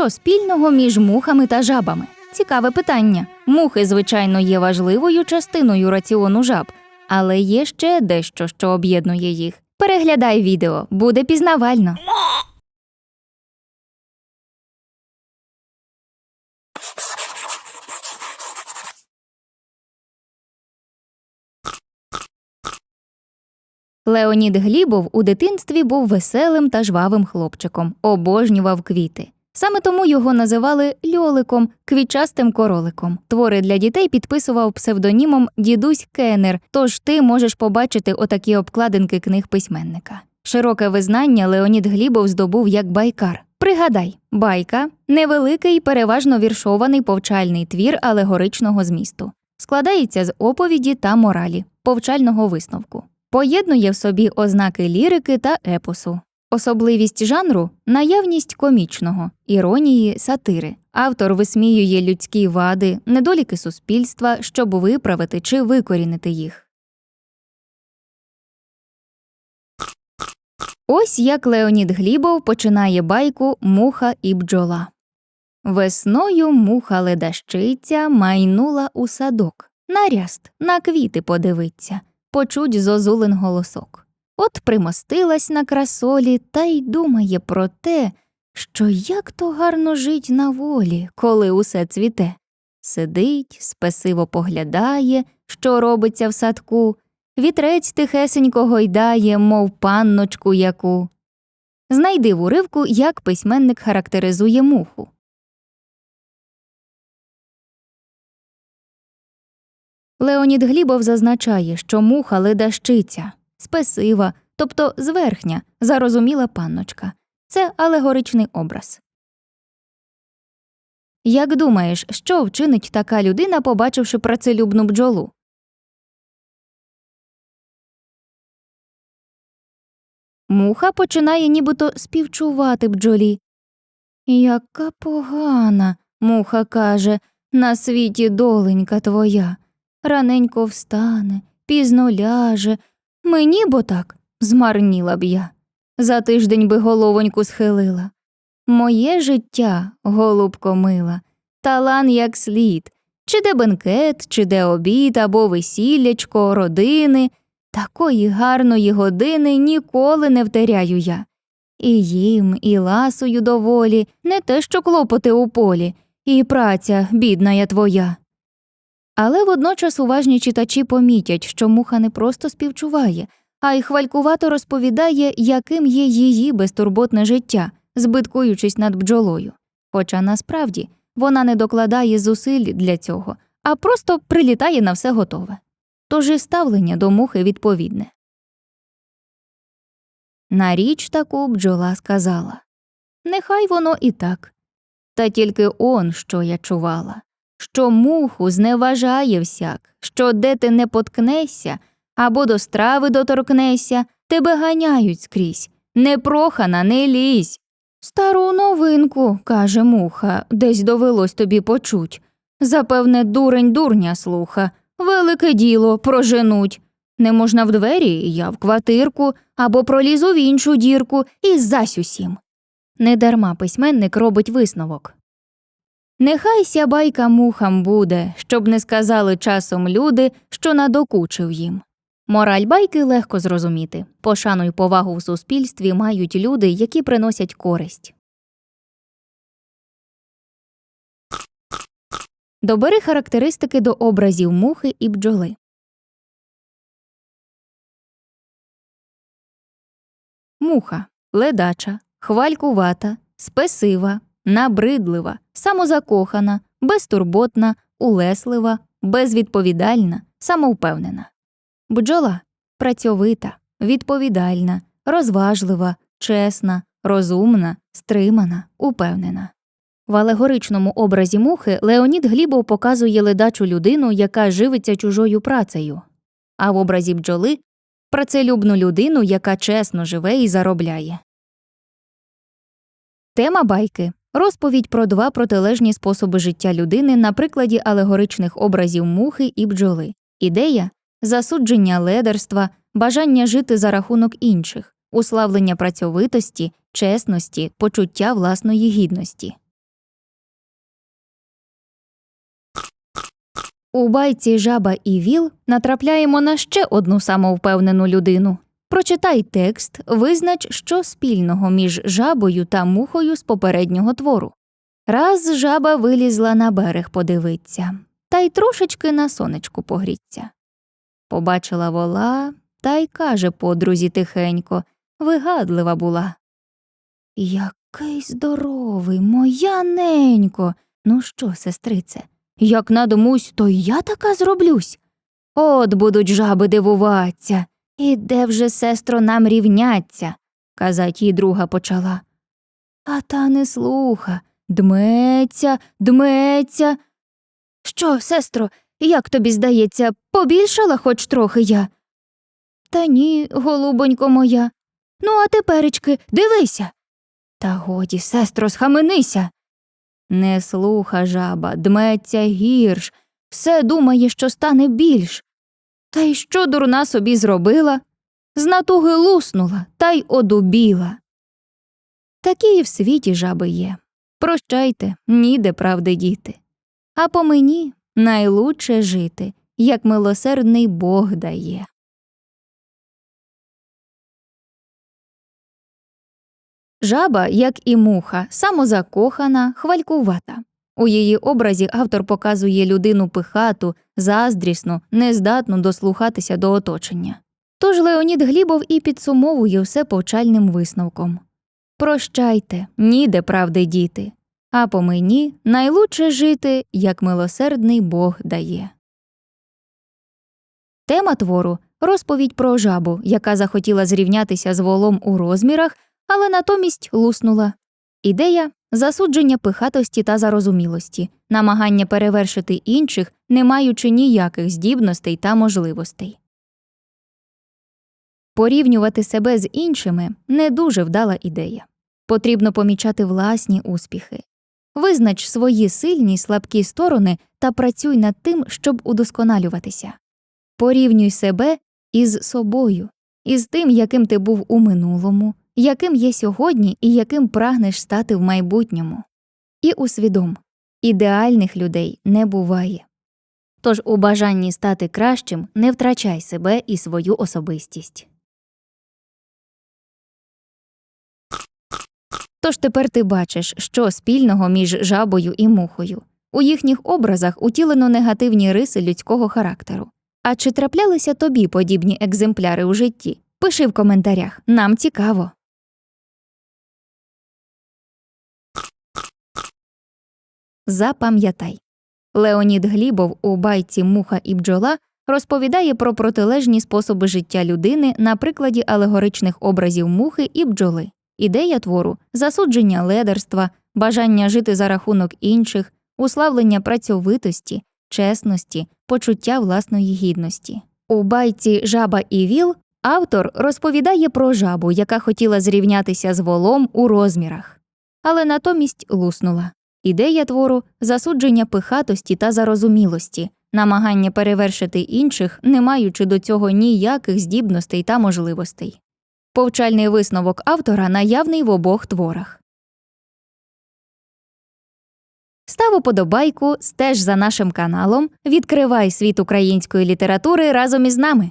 Що спільного між мухами та жабами? Цікаве питання. Мухи, звичайно, є важливою частиною раціону жаб, але є ще дещо, що об'єднує їх. Переглядай відео, буде пізнавально. Леонід Глібов у дитинстві був веселим та жвавим хлопчиком, обожнював квіти. Саме тому його називали льоликом, квітчастим короликом. Твори для дітей підписував псевдонімом дідусь Кеннер, тож ти можеш побачити отакі обкладинки книг письменника. Широке визнання Леонід Глібов здобув як байкар. Пригадай, байка невеликий, переважно віршований повчальний твір алегоричного змісту. Складається з оповіді та моралі, повчального висновку. Поєднує в собі ознаки лірики та епосу. Особливість жанру наявність комічного, іронії, сатири. Автор висміює людські вади, недоліки суспільства, щоб виправити чи викорінити їх. Ось як Леонід Глібов починає байку Муха і бджола. Весною муха ледащиця майнула у садок. На ряст, на квіти подивиться, почуть зозулин голосок. От примостилась на красолі та й думає про те, що як то гарно жить на волі, коли усе цвіте. Сидить, спесиво поглядає, що робиться в садку, вітрець тихесенько гойдає, мов панночку яку. Знайди в уривку, як письменник характеризує муху. Леонід Глібов зазначає, що муха ледащиця, спесива, тобто зверхня, зарозуміла панночка. Це алегоричний образ. Як думаєш, що вчинить така людина, побачивши працелюбну бджолу? Муха починає нібито співчувати бджолі. Яка погана, муха каже, на світі доленька твоя. Раненько встане, пізно ляже. Мені бо так змарніла б я. За тиждень би головоньку схилила. Моє життя, голубко мила, талан як слід, чи де бенкет, чи де обід, або весіллячко, родини. Такої гарної години ніколи не втеряю я. І їм, і ласою доволі, не те, що клопоти у полі, і праця, бідна я твоя. Але водночас уважні читачі помітять, що муха не просто співчуває, а й хвалькувато розповідає, яким є її безтурботне життя, збиткуючись над бджолою. Хоча насправді вона не докладає зусиль для цього, а просто прилітає на все готове. Тож і ставлення до мухи відповідне. На річ таку бджола сказала Нехай воно і так. Та тільки он, що я чувала, що муху зневажає всяк, що де ти не поткнешся або до страви доторкнешся, тебе ганяють скрізь. Непрохана, не лізь. Стару новинку, каже муха, десь довелось тобі почуть. Запевне, дурень дурня слуха, велике діло проженуть. Не можна в двері, я в квартирку, або пролізу в іншу дірку і зась усім. Недарма письменник робить висновок. Нехай ся байка мухам буде, щоб не сказали часом люди, що надокучив їм. Мораль байки легко зрозуміти. Пошану й повагу в суспільстві мають люди, які приносять користь. Добери характеристики до образів мухи і бджоли. Муха ледача, хвалькувата, спесива, набридлива, самозакохана, безтурботна, улеслива, безвідповідальна, самовпевнена. Бджола працьовита, відповідальна, розважлива, чесна, розумна, стримана, упевнена. В алегоричному образі мухи Леонід Глібов показує ледачу людину, яка живиться чужою працею, а в образі бджоли працелюбну людину, яка чесно живе і заробляє. Тема байки Розповідь про два протилежні способи життя людини на прикладі алегоричних образів мухи і бджоли, ідея засудження ледерства, бажання жити за рахунок інших, уславлення працьовитості, чесності, почуття власної гідності. У байці жаба і віл натрапляємо на ще одну самовпевнену людину. Прочитай текст, визнач, що спільного між жабою та мухою з попереднього твору. Раз жаба вилізла на берег подивиться, та й трошечки на сонечку погріться. Побачила вола та й каже подрузі тихенько, вигадлива була. Який здоровий, моя ненько. Ну що, сестрице, як надумусь, то я така зроблюсь. От будуть жаби дивуваться. І де вже, сестро, нам рівняться, казать їй друга почала. А та не слуха, дметься, дметься. Що, сестро, як тобі здається, побільшала хоч трохи я? Та ні, голубонько моя. Ну, а теперечки, дивися. Та годі, сестро, схаменися. Не слуха жаба, дметься гірш, все думає, що стане більш. Та й що дурна собі зробила? З натуги луснула та й одубіла. Такі і в світі жаби є. Прощайте, ніде правди діти. А по мені найлучше жити, як милосердний Бог дає. Жаба, як і муха, самозакохана, хвалькувата. У її образі автор показує людину пихату, заздрісну, нездатну дослухатися до оточення. Тож Леонід Глібов і підсумовує все повчальним висновком Прощайте, ніде правди діти, а по мені найлучше жити, як милосердний Бог дає. Тема твору розповідь про жабу, яка захотіла зрівнятися з волом у розмірах, але натомість луснула. Ідея засудження пихатості та зарозумілості, намагання перевершити інших, не маючи ніяких здібностей та можливостей. Порівнювати себе з іншими не дуже вдала ідея. Потрібно помічати власні успіхи. Визнач свої сильні й слабкі сторони та працюй над тим, щоб удосконалюватися. Порівнюй себе із собою, із тим, яким ти був у минулому, яким є сьогодні і яким прагнеш стати в майбутньому. І усвідом ідеальних людей не буває. Тож у бажанні стати кращим не втрачай себе і свою особистість. Тож тепер ти бачиш, що спільного між жабою і мухою. У їхніх образах утілено негативні риси людського характеру. А чи траплялися тобі подібні екземпляри у житті? Пиши в коментарях, нам цікаво. Запам'ятай. Леонід Глібов у байці Муха і бджола розповідає про протилежні способи життя людини на прикладі алегоричних образів мухи і бджоли. Ідея твору засудження ледерства, бажання жити за рахунок інших, уславлення працьовитості, чесності, почуття власної гідності. У байці Жаба і Віл автор розповідає про жабу, яка хотіла зрівнятися з волом у розмірах, але натомість луснула. Ідея твору засудження пихатості та зарозумілості, намагання перевершити інших, не маючи до цього ніяких здібностей та можливостей. Повчальний висновок автора наявний в обох творах. Став уподобайку, стеж за нашим каналом, відкривай світ української літератури разом із нами.